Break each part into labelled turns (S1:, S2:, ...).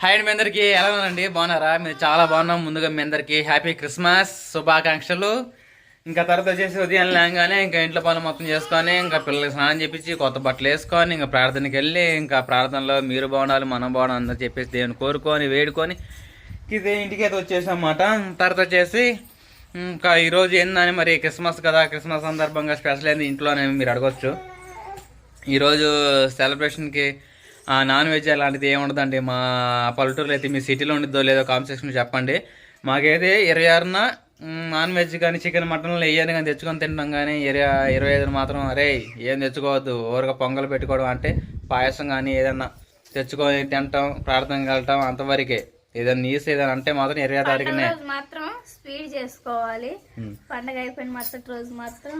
S1: Hi అండి మీ అందరికీ. ఎలా ఉందండి బాగున్నారా? మీరు చాలా బాగున్నాం. ముందుగా మీ అందరికీ హ్యాపీ క్రిస్మస్ శుభాకాంక్షలు. ఇంకా తర్వాత వచ్చేసి ఉదయం లేగానే ఇంకా ఇంట్లో పనులు మొత్తం చేసుకొని ఇంకా పిల్లలకి స్నానం చేపించి కొత్త బట్టలు వేసుకొని ఇంకా ప్రార్థనకి వెళ్ళి ఇంకా ప్రార్థనలో మీరు బాగుండాలి మనం బాగుండాలి అందరూ చెప్పేసి దేవుని కోరుకొని వేడుకొని ఇది ఇంటికి అయితే వచ్చేసామాట అన్నమాట తర్వాత వచ్చేసి ఇంకా ఈరోజు ఏందని మరి క్రిస్మస్ కదా క్రిస్మస్ సందర్భంగా స్పెషల్ ఏంది ఇంట్లోనే మీరు అడగచ్చు. ఈరోజు సెలబ్రేషన్కి నాన్ వెజ్ అలాంటిది ఏమి ఉండదండి. మా పల్లెటూరులో అయితే మీ సిటీలో ఉండిద్దో లేదో కామెంట్ సెక్షన్ చెప్పండి. మాకైతే ఇరవై ఆరున నాన్ వెజ్ కానీ చికెన్ మటన్లు వేయని కానీ తెచ్చుకొని తింటాం కానీ ఇరవై ఇరవై ఐదున మాత్రం అరే ఏం తెచ్చుకోవద్దు. ఊరగా పొంగల్ పెట్టుకోవడం అంటే పాయసం కానీ ఏదన్నా తెచ్చుకొని తింటాం ప్రార్థనకి వెళ్ళటం అంతవరకే. ఏదైనా నీస్ ఏదైనా అంటే మాత్రం ఇరవై తారీఖునే.
S2: మాత్రం స్వీట్ చేసుకోవాలి. పండగ అయిపోయిన మరుసటి రోజు మాత్రం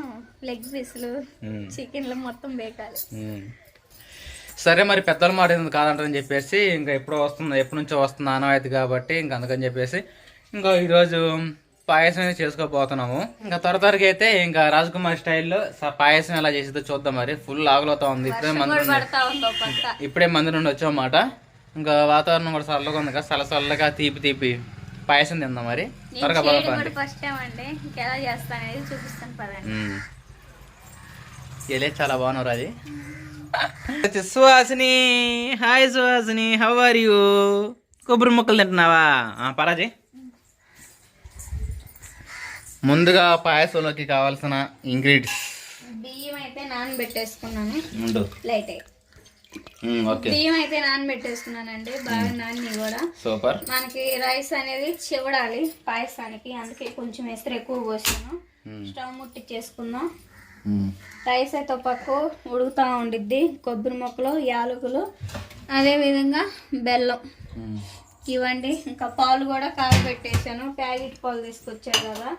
S2: లెగ్ పీసులు. చికెన్లు మొత్తం బేకాలి.
S1: సరే మరి పెద్దల మాట ఎందుకు కాదంటారని చెప్పేసి ఇంకా ఎప్పుడో వస్తుంది ఎప్పటి నుంచో వస్తుంది ఆనవాయితీ కాబట్టి ఇంకా అందుకని చెప్పేసి ఇంకా ఈరోజు పాయసం అయితే చేసుకోబోతున్నాము. ఇంకా త్వర త్వరగా అయితే ఇంకా రాజకుమారి స్టైల్లో పాయసం ఎలా చేసేదో చూద్దాం మరి. ఫుల్ ఆగులవుతా ఉంది. ఇప్పుడే మంది ఇప్పుడే మంది నుండి వచ్చామన్నమాట. ఇంకా వాతావరణం కూడా చల్లగా ఉంది కదా చల్ల చల్లగా తీపి తీపి పాయసం తిందాం మరి. త్వరగా
S2: చేయడం
S1: బాగా
S2: కూడా ఫస్ట్ టైం అండి. ఇంకెలా చేస్తాను అనేది చూపిస్తాను పదండి.
S1: చాలా బాగున్నారు అది Suhasini hi Suhasini how are you కొబ్బరి ముక్కలు తింటున్నావా? పరాజీ. ముందుగా పాయసంలోకి కావాల్సిన ఇంగ్రీడియంట్స్
S2: బియ్యం అయితే నానబెట్టేసుకున్నాను
S1: ముందు
S2: లైట్
S1: ఓకే.
S2: బియ్యం అయితే నానబెట్టేసుకున్నానండి బాగా నాని కూడా.
S1: సూపర్.
S2: మనకి రైస్ అనేది చివడాలి పాయసానికి అందుకే కొంచెం ఎసరు ఎక్కువ పోసాను. స్టవ్ ముట్టించేసుకుందాం రైస్ అయితే పక్కు పక్క ఉడుకుతూ ఉండిద్ది కొబ్బరి మొక్కలు యాలకులు అదేవిధంగా బెల్లం. ఇవ్వండి. ఇంకా పాలు కూడా కాగబెట్టేసాను. ప్యాకెట్ పాలు తీసుకొచ్చారు కదా.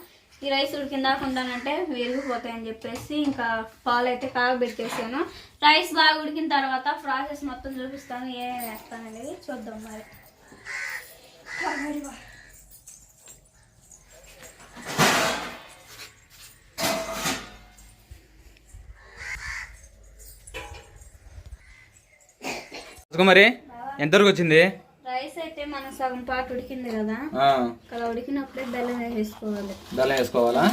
S2: ఈ రైస్ ఉడికిందాకుండానంటే విరిగిపోతాయని చెప్పేసి ఇంకా పాలు అయితే కాగబెట్టేసాను. రైస్ బాగా ఉడికిన తర్వాత ప్రాసెస్ మొత్తం చూపిస్తాను. ఏమేమి వేస్తాను అనేది చూద్దాం మరి.
S1: మరి. ఎంతవరకు వచ్చింది?
S2: రైస్ అయితే మనం సగం పాటు ఉడికింది కదా. అలా ఉడికినప్పుడే బెల్లం వేసేసుకోవాలి.
S1: బెల్లం వేసుకోవాలా?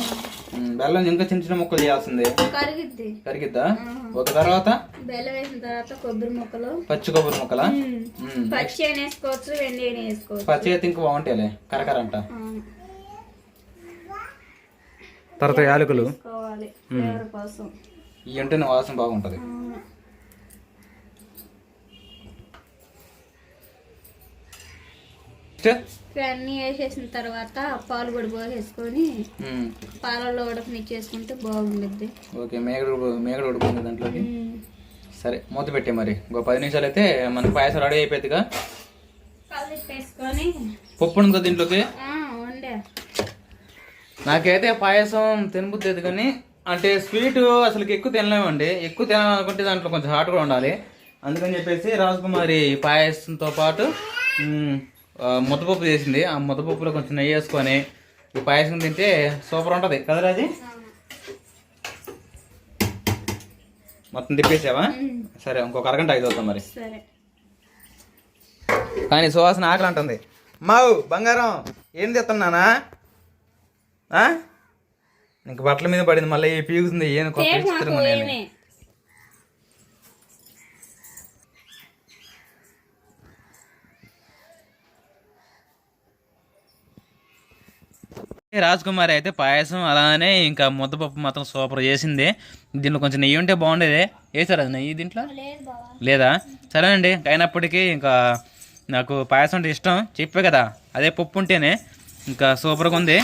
S1: బెల్లం ఇంకా చిన్న చిన్న ముక్కలు చేయాల్సింది.
S2: కరిగిద్ది.
S1: కరిగిద్దా? ఒక తర్వాత?
S2: బెల్లం వేసిన తర్వాత కొబ్బరి ముక్కలు.
S1: పచ్చి కొబ్బరి ముక్కలా?
S2: పచ్చి అయినా వేసుకోవచ్చు వెండి అయినా వేసుకోవచ్చు.
S1: పచ్చి అయితే ఇంకా బాగుంటాయిలే కరకరంట. తర్వాత యాలకులు?
S2: వేసుకోవాలి
S1: ఇవి వాసన బాగుంటది.
S2: ఇవన్నీ వేసేసిన తర్వాత పాలు కూడా పోసేసుకొని పాలలో ఉడకనిచ్చేసుకుంటే బాగుండిద్ది.
S1: ఓకే మేగడు మేగడు ఉడుకుంది దాంట్లోకి. సరే మూత పెట్టే మరి. ఇంకో పది నిమిషాలు అయితే మనకి పాయసం రెడీ అయిపోతుందిగా పప్పు ఉంది కదా దీంట్లోకి నాకైతే పాయసం తినబుద్ది కానీ అంటే స్వీట్ అసలు ఎక్కువ తినలేమండి. ఎక్కువ తినాలనుకుంటే దాంట్లో కొంచెం హాట్ కూడా ఉండాలి. అందుకని చెప్పేసి రాజకుమారి పాయసంతో పాటు ముద్దపప్పు చేసింది. ఆ ముద్దపప్పులో కొంచెం నెయ్యి వేసుకొని ఈ పాయసం తింటే సూపర్ ఉంటుంది. కదా రాజీ? మొత్తం తిప్పేసావా. సరే ఇంకొక అరగంట ఐదు అవుతాం మరి. కానీ సువాసన ఆకలి అంటుంది. మావు బంగారం ఏం తెస్తున్నానా ఇంక బట్టల మీద పడింది మళ్ళీ పీగుతుంది ఏం కొత్త
S2: టేక్ ఏమి
S1: రాజకుమారి అయితే పాయసం అలానే ఇంకా ముద్దపప్పు మాత్రం సూపర్ చేసింది. దీంట్లో కొంచెం నెయ్యి ఉంటే బాగుండేది. వేసారు అది నెయ్యి దీంట్లో? లేదా? సరేనండి అయినప్పటికీ ఇంకా నాకు పాయసం అంటే ఇష్టం. చెప్పే కదా అదే పప్పు ఉంటేనే ఇంకా సూపర్గా ఉంది.